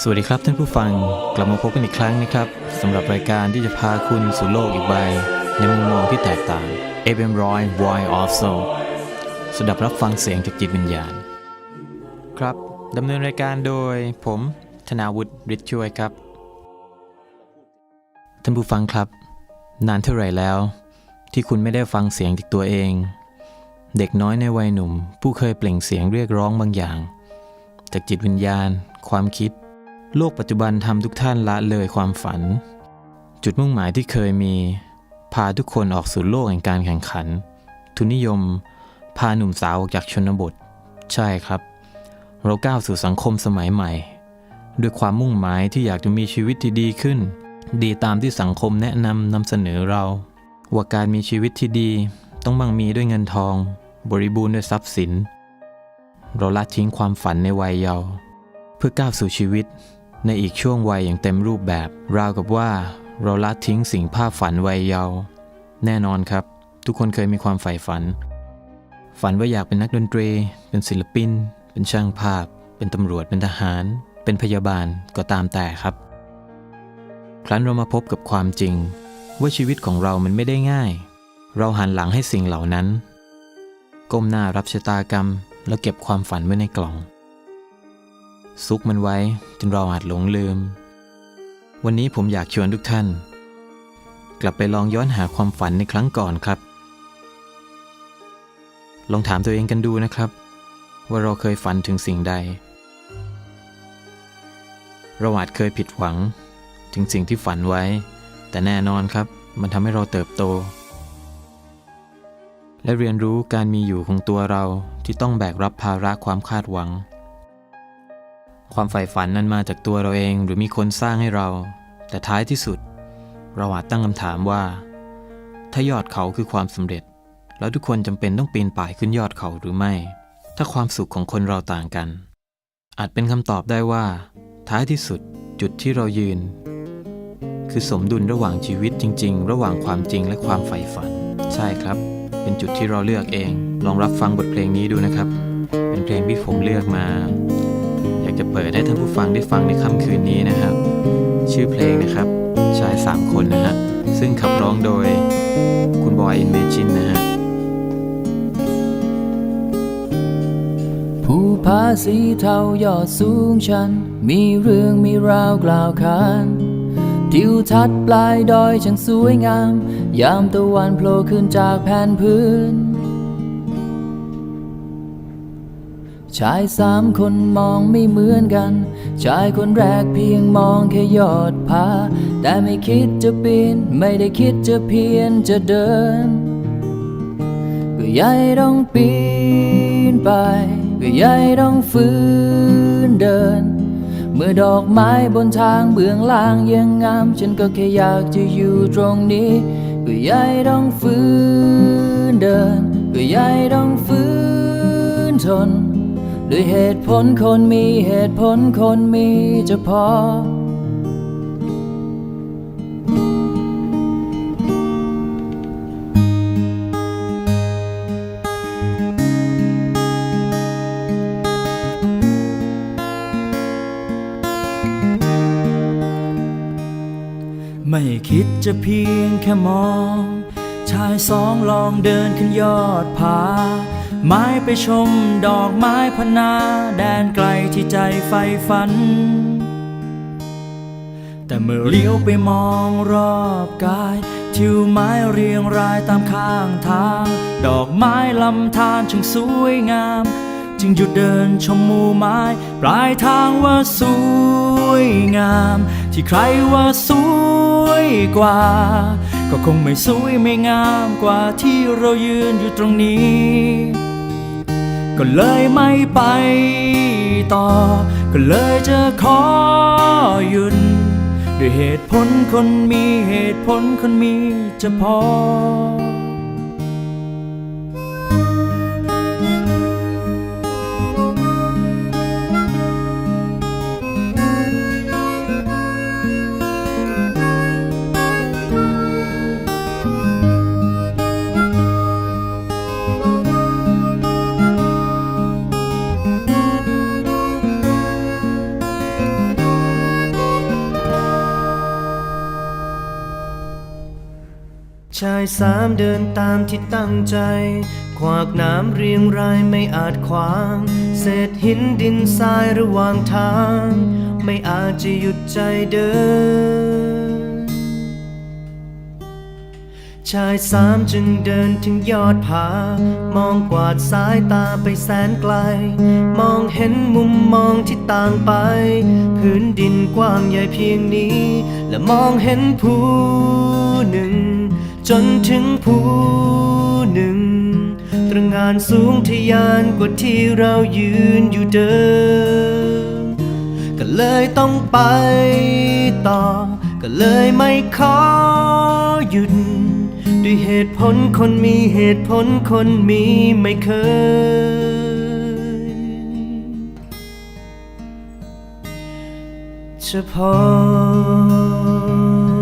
สวัสดีครับท่านผู้ฟังกลับมาพบกันอีกครั้งนะครับสำหรับรายการที่จะพาคุณสู่โลกอีกใบ ในมุมมองที่แตกต่าง FM ร้อย Voice of Soul สดับรับฟังเสียงจากจิตวิญญาณ ครับดำเนินรายการโดยผมธนาวุฒิฤทธิ์ช่วยครับ ท่านผู้ฟังครับ นานเท่าไหร่แล้ว ที่คุณไม่ได้ฟังเสียงจากตัวเอง เด็กน้อยในวัยหนุ่ม ผู้เคยเปล่งเสียงเรียกร้องบางอย่าง จากจิตวิญญาณ ความคิด โลกปัจจุบันทำทุกท่านละเลยความฝัน จุดมุ่งหมายที่เคยมี พาทุกคนออกสู่โลกแห่งการแข่งขัน ทุนนิยม พาหนุ่มสาวออกจากชนบท ใช่ครับ เราก้าวสู่สังคมสมัยใหม่ ด้วยความมุ่งหมายที่อยากจะมีชีวิตที่ดีขึ้น ดีตามที่สังคมแนะนำนำเสนอเรา ว่าการมีชีวิตที่ดี ต้องมั่งมีด้วยเงินทอง บริบูรณ์ด้วยทรัพย์สิน เราละทิ้งความฝันในวัยเยาว์เพื่อก้าวสู่ชีวิต ในอีกช่วงวัยอย่างเต็มรูปแบบ ราวกับว่าเราละทิ้งสิ่งภาพฝันวัยเยาว์แน่นอนครับ ทุกคนเคยมีความใฝ่ฝัน ฝันว่าอยากเป็นนักดนตรี เป็นศิลปิน เป็นช่างภาพ เป็นตำรวจเป็นทหาร เป็นพยาบาลก็ตามแต่ครับ ครั้นเรามาพบกับความจริง ว่าชีวิตของเรามันไม่ได้ง่าย เราหันหลังให้สิ่งเหล่านั้น ก้มหน้ารับชะตากรรม แล้วเก็บความฝันไว้ในกล่อง ซุกมันไว้จนเราอาจหลงลืม วันนี้ผมอยากชวนทุกท่าน กลับไปลองย้อนหาความฝันในครั้งก่อนครับ ลองถามตัวเองกันดูนะครับ ว่าเราเคยฝันถึงสิ่งใด เราอาจเคยผิดหวัง ถึงสิ่งที่ฝันไว้ แต่แน่นอนครับ มันทำให้เราเติบโต และเรียนรู้การมีอยู่ของตัวเราที่ต้องแบกรับภาระความคาดหวัง ความใฝ่ฝันนั้นมาจากตัวเราเองหรือมีคนสร้างให้เรา แต่ท้ายที่สุด เราอาจตั้งคำถามว่า ถ้ายอดเขาคือความสำเร็จ แล้วทุกคนจำเป็นต้องปีนป่ายขึ้นยอดเขาหรือไม่ ถ้าความสุขของคนเราต่างกัน อาจเป็นคำตอบได้ว่า ท้ายที่สุดจุดที่เรายืน คือสมดุลระหว่างชีวิตจริง ๆ ระหว่างความจริงและความใฝ่ฝัน ใช่ครับ เป็นจุดที่เราเลือกเอง ลองรับฟังบทเพลงนี้ดูนะครับ เป็นเพลงที่ผมเลือกมา เปิดให้ท่านผู้ฟังได้ฟังในค่ำคืนนี้นะครับ ชื่อเพลงนะครับ ชายสามคนนะฮะ ซึ่งขับร้องโดยคุณบอยอินเมจินนะฮะ ผู้ผาสีเทายอดสูงชัน มีเรื่องมีราวกล่าวขานทิวทัศน์ปลายดอยช่างสวยงาม ยามตะวันโผล่ขึ้นจากแผ่นพื้น ชายสามคนมองไม่เหมือนกัน ชายคนแรกเพียงมองแค่ยอดผา แต่ไม่คิดจะปีน ไม่ได้คิดจะเพียนจะเดิน ก็ยายต้องปีนไป ก็ยายต้องฝืนเดิน เมื่อดอกไม้บนทางเบื้องล่างยังงาม ฉันก็แค่อยากจะอยู่ตรงนี้ ก็ยายต้องฝืนเดิน ก็ยายต้องฝืนทน ด้วยเหตุผลคนมีเหตุผลคนมีจะพอ ไม่คิดจะเพียงแค่มอง ชายสองลองเดินขึ้นยอดผา ไม้ไปชมดอกไม้พนา แดนไกลที่ใจใฝ่ฝัน แต่เมื่อเลี้ยวไปมองรอบกายทิวไม้เรียงรายตามข้างทาง ดอกไม้ลำธารช่างสวยงาม จึงหยุดเดินชมหมู่ไม้ ปลายทางว่าสวยงาม ที่ใครว่าสวยกว่า ก็คงไม่สวยไม่งามกว่าที่เรายืนอยู่ตรงนี้ ก็เลยไม่ไปต่อ ก็เลยจะขอหยุดด้วยเหตุผลคนมีเหตุผลคนมีจะพอ ชายสามเดินตามที่ตั้งใจ ขวากน้ำเรียงรายไม่อาจขวาง เศษหินดินทรายระหว่างทาง ไม่อาจจะหยุดใจเดิน ชายสามจึงเดินถึงยอดผา มองกวาดสายตาไปแสนไกล มองเห็นมุมมองที่ต่างไป พื้นดินกว้างใหญ่เพียงนี้ และมองเห็นผู้หนึ่ง จนถึงผู้หนึ่ง ตระงานสูงทะยานกว่าที่เรายืนอยู่เดิม ก็เลยต้องไปต่อ ก็เลยไม่ขอหยุด ด้วยเหตุผลคนมีเหตุผลคนมีไม่เคย เฉพาะ